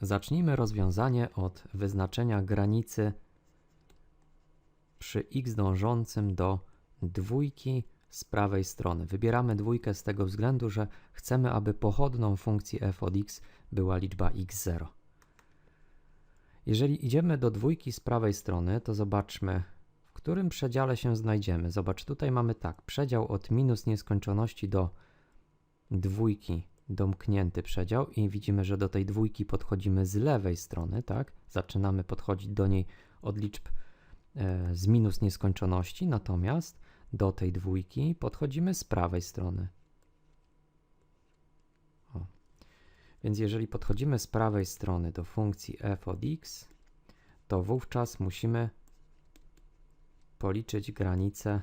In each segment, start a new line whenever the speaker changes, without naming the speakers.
zacznijmy rozwiązanie od wyznaczenia granicy przy x dążącym do dwójki z prawej strony. Wybieramy dwójkę z tego względu, że chcemy, aby pochodną funkcji f od x była liczba x0. Jeżeli idziemy do dwójki z prawej strony, to zobaczmy, w którym przedziale się znajdziemy. Zobacz, tutaj mamy tak, przedział od minus nieskończoności do dwójki, domknięty przedział i widzimy, że do tej dwójki podchodzimy z lewej strony, tak? Zaczynamy podchodzić do niej od liczb e, z minus nieskończoności, natomiast do tej dwójki podchodzimy z prawej strony. O. Więc jeżeli podchodzimy z prawej strony do funkcji f od x, to wówczas musimy policzyć granicę,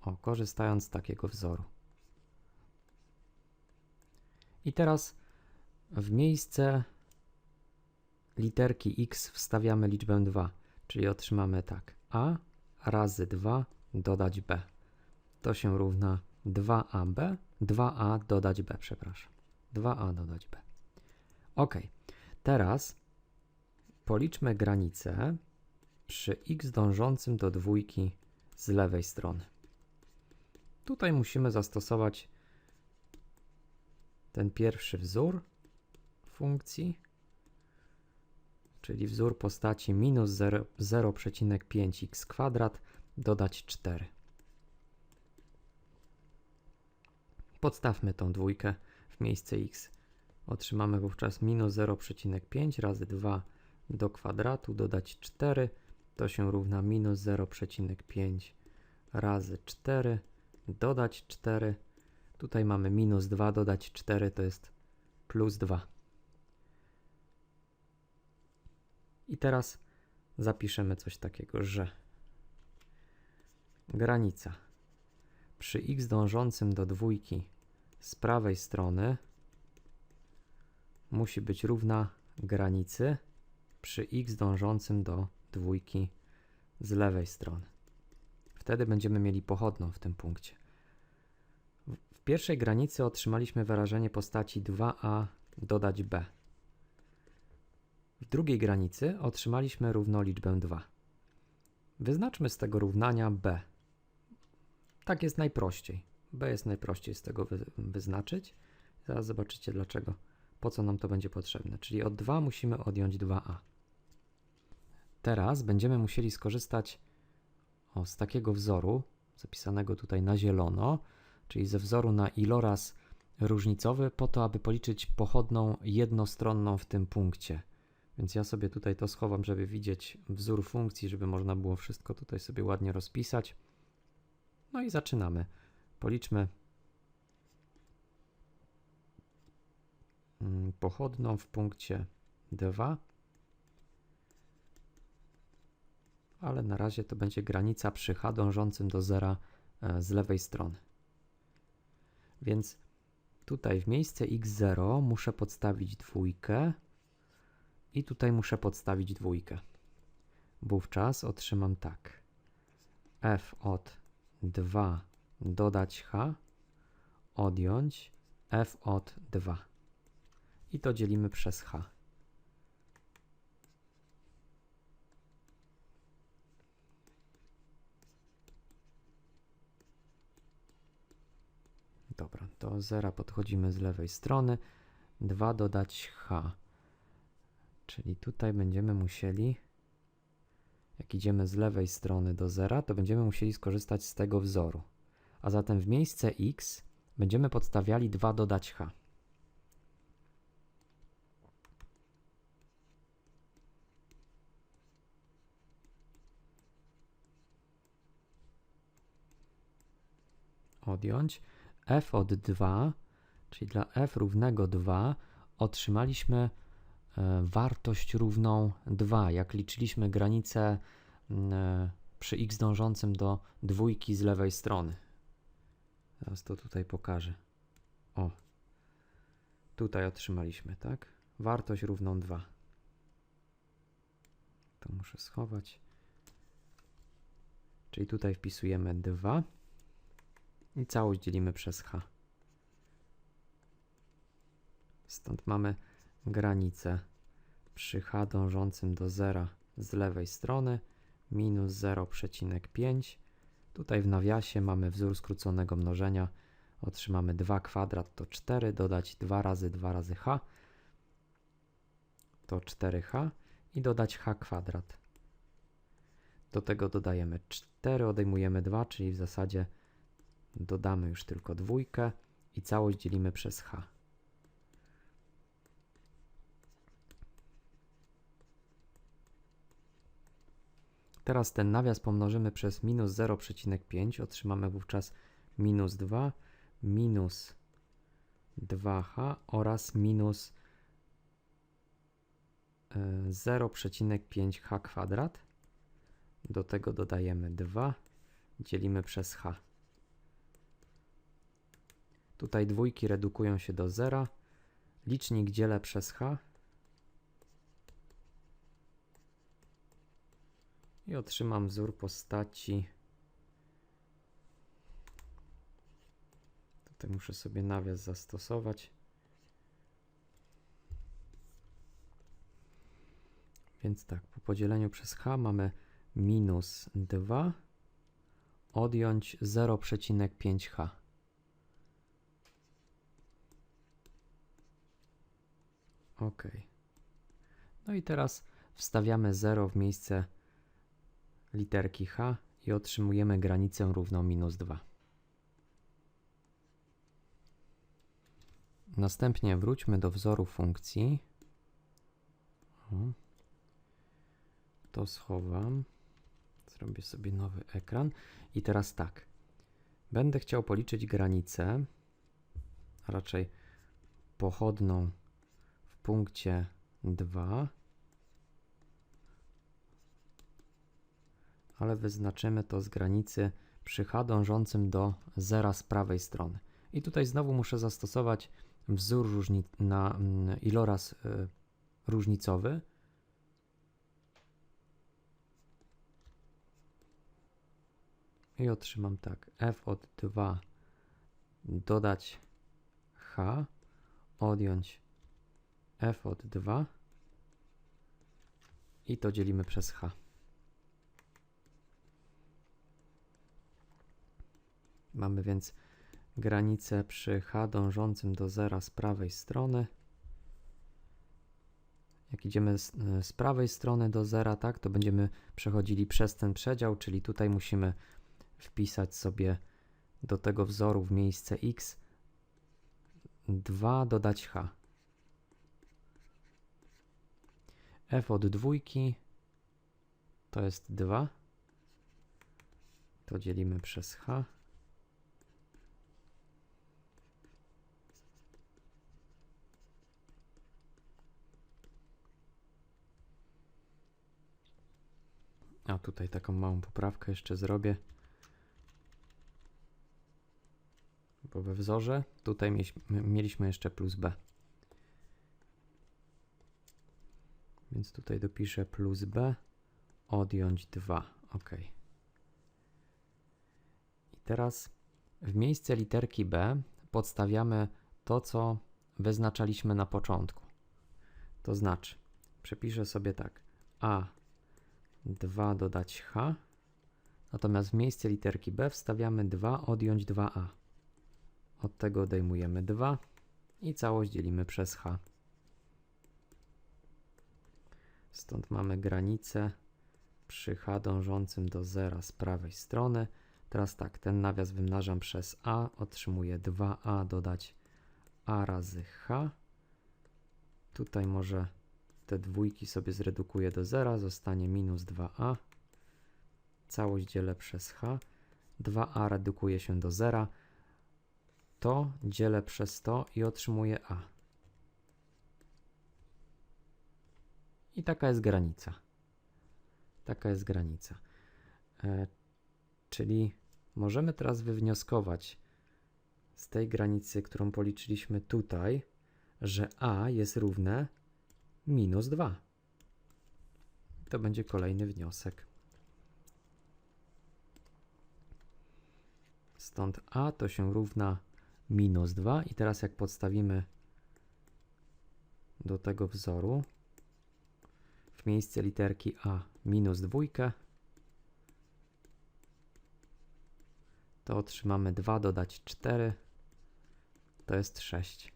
o, korzystając z takiego wzoru. I teraz w miejsce literki x wstawiamy liczbę 2, czyli otrzymamy tak a razy 2 dodać b. To się równa 2ab, 2a dodać b, przepraszam. 2a dodać b. Ok, teraz policzmy granicę przy x dążącym do dwójki z lewej strony. Tutaj musimy zastosować ten pierwszy wzór funkcji, czyli wzór postaci minus 0,5x kwadrat dodać 4. Podstawmy tą dwójkę w miejsce x. Otrzymamy wówczas minus 0,5 razy 2 do kwadratu dodać 4. To się równa minus 0,5 razy 4 dodać 4 Tutaj mamy minus 2, dodać 4 to jest plus 2. I teraz zapiszemy coś takiego, że granica przy x dążącym do dwójki z prawej strony musi być równa granicy przy x dążącym do dwójki z lewej strony. Wtedy będziemy mieli pochodną w tym punkcie pierwszej granicy otrzymaliśmy wyrażenie postaci 2a dodać b. W drugiej granicy otrzymaliśmy równoliczbę 2. Wyznaczmy z tego równania b. Tak jest najprościej. b jest najprościej z tego wy wyznaczyć. Zaraz zobaczycie dlaczego, po co nam to będzie potrzebne. Czyli od 2 musimy odjąć 2a. Teraz będziemy musieli skorzystać o, z takiego wzoru, zapisanego tutaj na zielono, czyli ze wzoru na iloraz różnicowy, po to, aby policzyć pochodną jednostronną w tym punkcie. Więc ja sobie tutaj to schowam, żeby widzieć wzór funkcji, żeby można było wszystko tutaj sobie ładnie rozpisać. No i zaczynamy. Policzmy mm, pochodną w punkcie 2. Ale na razie to będzie granica przy h dążącym do zera e, z lewej strony. Więc tutaj w miejsce x0 muszę podstawić dwójkę i tutaj muszę podstawić dwójkę. Wówczas otrzymam tak. f od 2 dodać h odjąć f od 2. I to dzielimy przez h. Dobra, do zera podchodzimy z lewej strony. 2 dodać h. Czyli tutaj będziemy musieli, jak idziemy z lewej strony do zera, to będziemy musieli skorzystać z tego wzoru. A zatem w miejsce x będziemy podstawiali 2 dodać h. Odjąć f od 2, czyli dla f równego 2, otrzymaliśmy e, wartość równą 2, jak liczyliśmy granicę e, przy x dążącym do dwójki z lewej strony. Teraz to tutaj pokażę. O, tutaj otrzymaliśmy, tak? Wartość równą 2. To muszę schować. Czyli tutaj wpisujemy 2. I całość dzielimy przez h. Stąd mamy granicę przy h dążącym do zera z lewej strony minus 0,5. Tutaj w nawiasie mamy wzór skróconego mnożenia. Otrzymamy 2 kwadrat to 4, dodać 2 razy 2 razy h to 4h i dodać h kwadrat. Do tego dodajemy 4, odejmujemy 2, czyli w zasadzie dodamy już tylko dwójkę i całość dzielimy przez h. Teraz ten nawias pomnożymy przez minus 0,5, otrzymamy wówczas minus 2, minus 2h oraz minus e, 0,5h kwadrat. Do tego dodajemy 2, dzielimy przez h. Tutaj dwójki redukują się do zera. Licznik dzielę przez h. I otrzymam wzór postaci. Tutaj muszę sobie nawias zastosować. Więc tak, po podzieleniu przez h mamy minus 2 odjąć 0,5h. OK. No i teraz wstawiamy 0 w miejsce literki h i otrzymujemy granicę równą minus 2. Następnie wróćmy do wzoru funkcji. To schowam. Zrobię sobie nowy ekran. I teraz tak. Będę chciał policzyć granicę, a raczej pochodną punkcie 2, ale wyznaczymy to z granicy przy h dążącym do zera z prawej strony. I tutaj znowu muszę zastosować wzór różni na mm, iloraz y, różnicowy. I otrzymam tak, f od 2 dodać h, odjąć f od 2 i to dzielimy przez h. Mamy więc granicę przy h dążącym do zera z prawej strony. Jak idziemy z, z prawej strony do zera, tak, to będziemy przechodzili przez ten przedział, czyli tutaj musimy wpisać sobie do tego wzoru w miejsce x 2 dodać h. f od dwójki to jest 2. To dzielimy przez h. A tutaj taką małą poprawkę jeszcze zrobię. Bo we wzorze tutaj mieliśmy, jeszcze plus b. Więc tutaj dopiszę plus b, odjąć 2. OK. I teraz w miejsce literki b podstawiamy to, co wyznaczaliśmy na początku. To znaczy, przepiszę sobie tak, a 2 dodać h, natomiast w miejsce literki b wstawiamy 2 odjąć 2a. Od tego odejmujemy 2 i całość dzielimy przez h. Stąd mamy granicę przy h dążącym do zera z prawej strony. Teraz tak, ten nawias wymnażam przez a, otrzymuję 2a dodać a razy h. Tutaj może te dwójki sobie zredukuję do zera, zostanie minus 2a. Całość dzielę przez h. 2a redukuje się do zera. To dzielę przez to i otrzymuję a. I taka jest granica. Taka jest granica. E, czyli możemy teraz wywnioskować z tej granicy, którą policzyliśmy tutaj, że a jest równe minus 2. To będzie kolejny wniosek. Stąd a to się równa minus 2 i teraz jak podstawimy do tego wzoru w miejsce literki A minus dwójkę, to otrzymamy 2 dodać 4, to jest 6.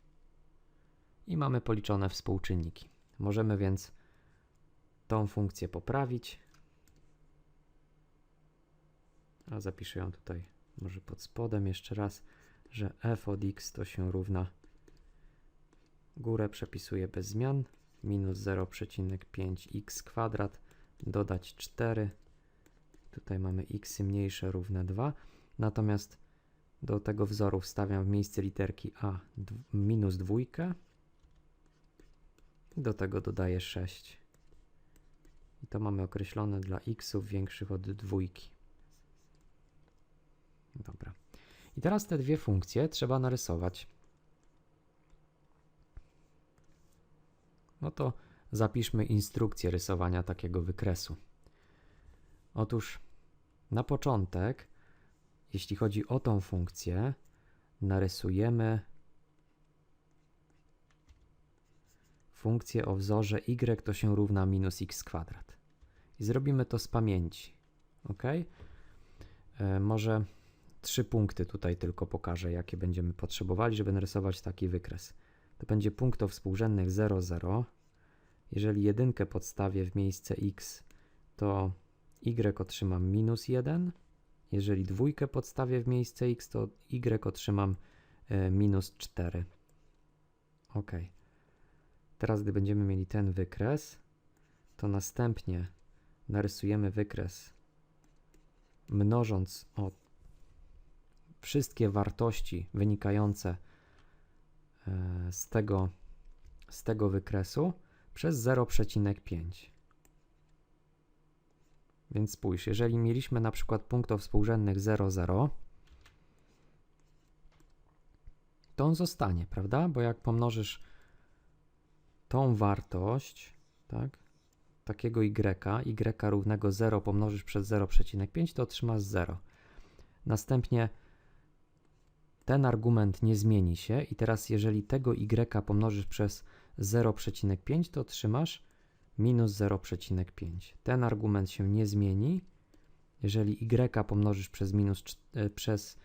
I mamy policzone współczynniki. Możemy więc tą funkcję poprawić. A zapiszę ją tutaj może pod spodem jeszcze raz, że f od x to się równa górę przepisuję bez zmian minus 0,5x kwadrat dodać 4 tutaj mamy x mniejsze równe 2 natomiast do tego wzoru wstawiam w miejsce literki a minus dwójkę do tego dodaję 6 i to mamy określone dla xów większych od dwójki. Dobra. I teraz te dwie funkcje trzeba narysować No to zapiszmy instrukcję rysowania takiego wykresu. Otóż na początek, jeśli chodzi o tą funkcję, narysujemy funkcję o wzorze y to się równa minus x kwadrat. I zrobimy to z pamięci. Ok? E, może trzy punkty tutaj tylko pokażę, jakie będziemy potrzebowali, żeby narysować taki wykres to będzie punkt o współrzędnych 0, 0. Jeżeli jedynkę podstawię w miejsce x, to y otrzymam minus 1. Jeżeli dwójkę podstawię w miejsce x, to y otrzymam e, minus 4. Ok. Teraz, gdy będziemy mieli ten wykres, to następnie narysujemy wykres mnożąc o wszystkie wartości wynikające z tego, z tego wykresu przez 0,5. Więc spójrz, jeżeli mieliśmy na przykład punktów współrzędnych 0, 0, to on zostanie, prawda? Bo jak pomnożysz tą wartość, tak, takiego y, y równego 0 pomnożysz przez 0,5, to otrzymasz 0. Następnie ten argument nie zmieni się i teraz jeżeli tego y pomnożysz przez 0,5, to otrzymasz minus 0,5. Ten argument się nie zmieni. Jeżeli y pomnożysz przez, minus, e, przez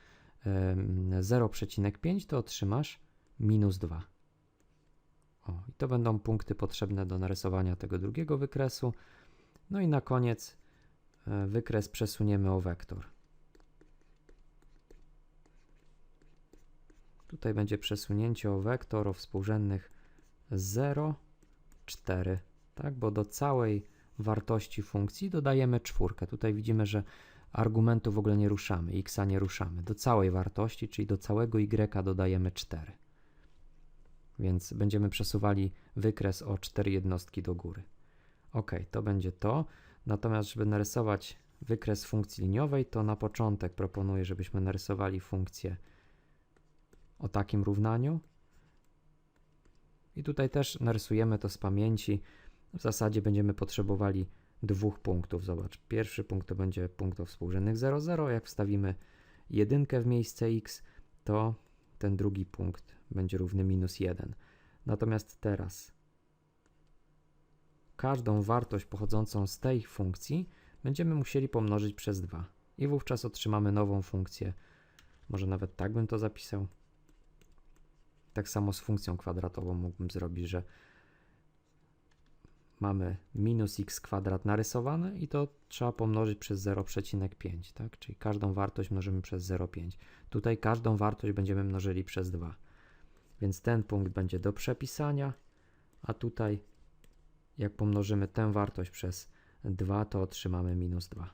0,5, to otrzymasz minus 2. O, i to będą punkty potrzebne do narysowania tego drugiego wykresu. No i na koniec e, wykres przesuniemy o wektor. Tutaj będzie przesunięcie o wektor o współrzędnych 0, 4, tak? bo do całej wartości funkcji dodajemy czwórkę. Tutaj widzimy, że argumentu w ogóle nie ruszamy, x nie ruszamy. Do całej wartości, czyli do całego y dodajemy 4. Więc będziemy przesuwali wykres o 4 jednostki do góry. Ok, to będzie to. Natomiast, żeby narysować wykres funkcji liniowej, to na początek proponuję, żebyśmy narysowali funkcję o takim równaniu. I tutaj też narysujemy to z pamięci. W zasadzie będziemy potrzebowali dwóch punktów. Zobacz, pierwszy punkt to będzie punkt o współrzędnych 0, 0. Jak wstawimy jedynkę w miejsce x, to ten drugi punkt będzie równy minus 1. Natomiast teraz każdą wartość pochodzącą z tej funkcji będziemy musieli pomnożyć przez 2. I wówczas otrzymamy nową funkcję. Może nawet tak bym to zapisał. Tak samo z funkcją kwadratową mógłbym zrobić, że mamy minus x kwadrat narysowane i to trzeba pomnożyć przez 0,5, tak? Czyli każdą wartość mnożymy przez 0,5. Tutaj każdą wartość będziemy mnożyli przez 2. Więc ten punkt będzie do przepisania, a tutaj jak pomnożymy tę wartość przez 2, to otrzymamy minus 2.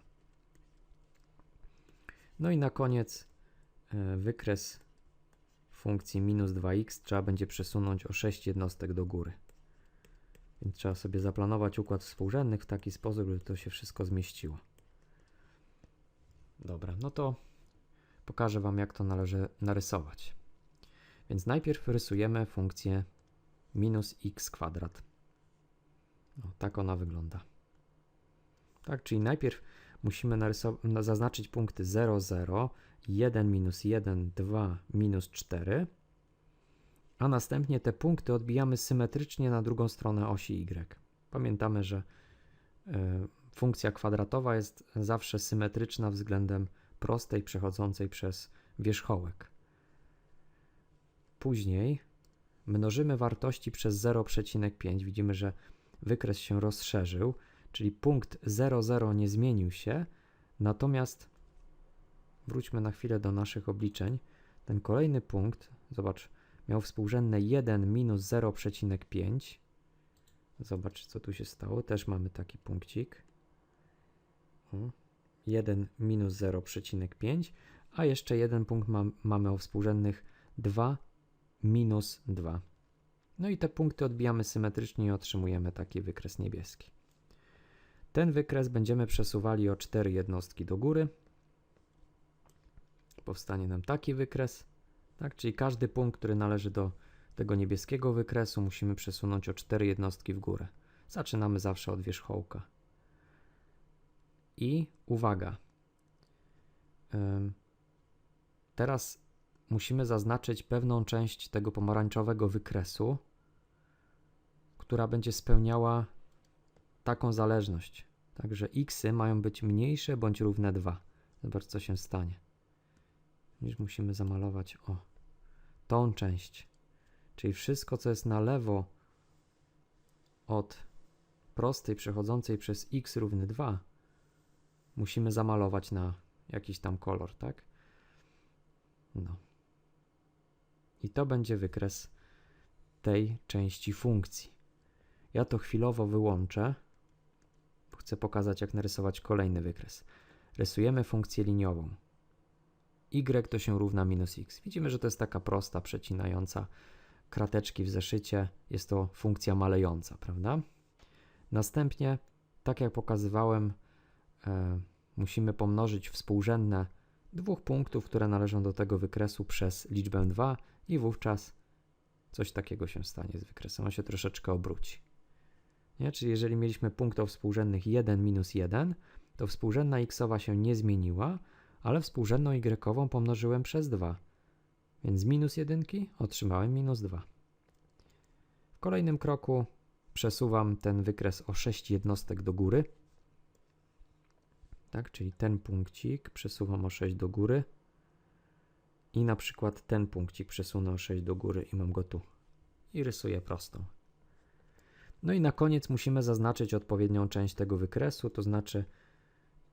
No i na koniec e, wykres funkcji minus 2x trzeba będzie przesunąć o 6 jednostek do góry. Więc trzeba sobie zaplanować układ współrzędnych w taki sposób, żeby to się wszystko zmieściło. Dobra, no to pokażę Wam, jak to należy narysować. Więc najpierw rysujemy funkcję minus x kwadrat. No, tak ona wygląda. Tak, czyli najpierw musimy zaznaczyć punkty 0, 0, 1 minus 1, 2 minus 4 a następnie te punkty odbijamy symetrycznie na drugą stronę osi y. Pamiętamy, że y, funkcja kwadratowa jest zawsze symetryczna względem prostej przechodzącej przez wierzchołek. Później mnożymy wartości przez 0,5. Widzimy, że wykres się rozszerzył, czyli punkt 0,0 nie zmienił się, natomiast wróćmy na chwilę do naszych obliczeń. Ten kolejny punkt, zobacz, miał współrzędne 1 minus 0,5. Zobacz, co tu się stało. Też mamy taki punkcik. O, 1 minus 0,5, a jeszcze jeden punkt ma, mamy o współrzędnych 2 minus 2. No i te punkty odbijamy symetrycznie i otrzymujemy taki wykres niebieski. Ten wykres będziemy przesuwali o 4 jednostki do góry. Powstanie nam taki wykres, tak? czyli każdy punkt, który należy do tego niebieskiego wykresu, musimy przesunąć o 4 jednostki w górę. Zaczynamy zawsze od wierzchołka. I uwaga. Teraz musimy zaznaczyć pewną część tego pomarańczowego wykresu, która będzie spełniała taką zależność. Także xy mają być mniejsze bądź równe 2. Zobacz, co się stanie. Niż musimy zamalować o tą część. Czyli wszystko, co jest na lewo od prostej przechodzącej przez x równy 2, musimy zamalować na jakiś tam kolor, tak? No. I to będzie wykres tej części funkcji. Ja to chwilowo wyłączę, chcę pokazać, jak narysować kolejny wykres. Rysujemy funkcję liniową. y to się równa minus x. Widzimy, że to jest taka prosta, przecinająca krateczki w zeszycie. Jest to funkcja malejąca, prawda? Następnie, tak jak pokazywałem, e, musimy pomnożyć współrzędne dwóch punktów, które należą do tego wykresu przez liczbę 2 i wówczas coś takiego się stanie z wykresem. On się troszeczkę obróci. Nie? Czyli jeżeli mieliśmy punktów współrzędnych 1 minus 1, to współrzędna xowa się nie zmieniła, ale współrzędną y pomnożyłem przez 2. Więc z minus 1 otrzymałem minus 2. W kolejnym kroku przesuwam ten wykres o 6 jednostek do góry. Tak, czyli ten punkcik przesuwam o 6 do góry. I na przykład ten punkcik przesunę o 6 do góry i mam go tu. I rysuję prostą. No i na koniec musimy zaznaczyć odpowiednią część tego wykresu, to znaczy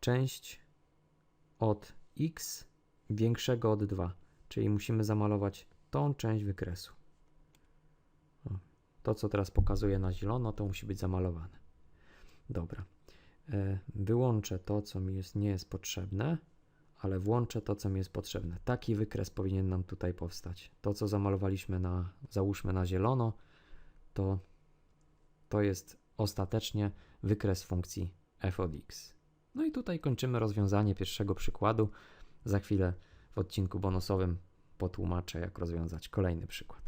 część od x większego od 2, czyli musimy zamalować tą część wykresu. To, co teraz pokazuję na zielono, to musi być zamalowane. Dobra. E, wyłączę to, co mi jest, nie jest potrzebne, ale włączę to, co mi jest potrzebne. Taki wykres powinien nam tutaj powstać. To, co zamalowaliśmy na, załóżmy na zielono, to to jest ostatecznie wykres funkcji f od x. No i tutaj kończymy rozwiązanie pierwszego przykładu. Za chwilę w odcinku bonusowym potłumaczę, jak rozwiązać kolejny przykład.